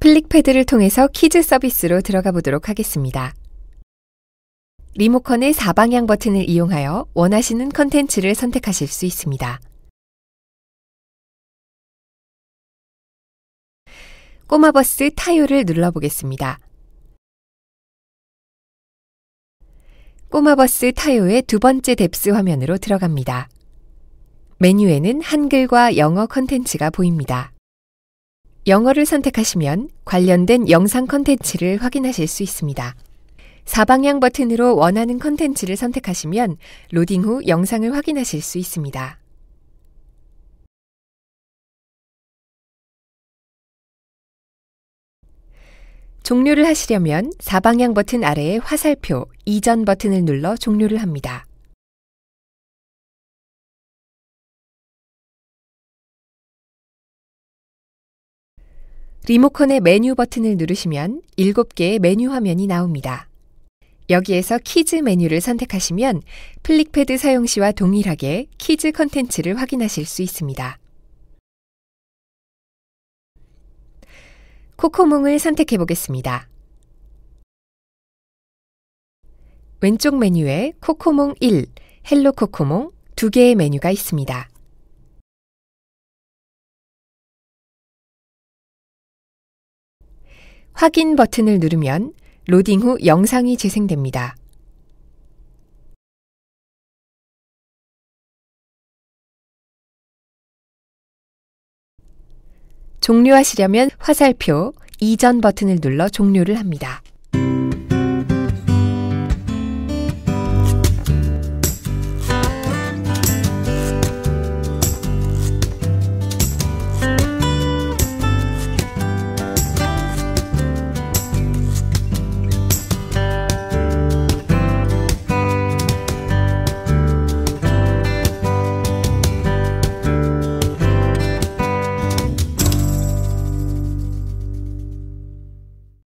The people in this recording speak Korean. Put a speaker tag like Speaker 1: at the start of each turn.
Speaker 1: 플릭패드를 통해서 퀴즈 서비스로 들어가 보도록 하겠습니다. 리모컨의 4방향 버튼을 이용하여 원하시는 컨텐츠를 선택하실 수 있습니다. 꼬마버스 타요를 눌러보겠습니다. 꼬마버스 타요의 두 번째 뎁스 화면으로 들어갑니다. 메뉴에는 한글과 영어 컨텐츠가 보입니다. 영어를 선택하시면 관련된 영상 컨텐츠를 확인하실 수 있습니다. 4방향 버튼으로 원하는 컨텐츠를 선택하시면 로딩 후 영상을 확인하실 수 있습니다. 종료를 하시려면 4방향 버튼 아래의 화살표 이전 버튼을 눌러 종료를 합니다. 리모컨의 메뉴 버튼을 누르시면 7개의 메뉴 화면이 나옵니다. 여기에서 키즈 메뉴를 선택하시면 플릭패드 사용 시와 동일하게 키즈 컨텐츠를 확인하실 수 있습니다. 코코몽을 선택해 보겠습니다. 왼쪽 메뉴에 코코몽 1, 헬로 코코몽 두 개의 메뉴가 있습니다. 확인 버튼을 누르면 로딩 후 영상이 재생됩니다. 종료하시려면 화살표 이전 버튼을 눌러 종료를 합니다.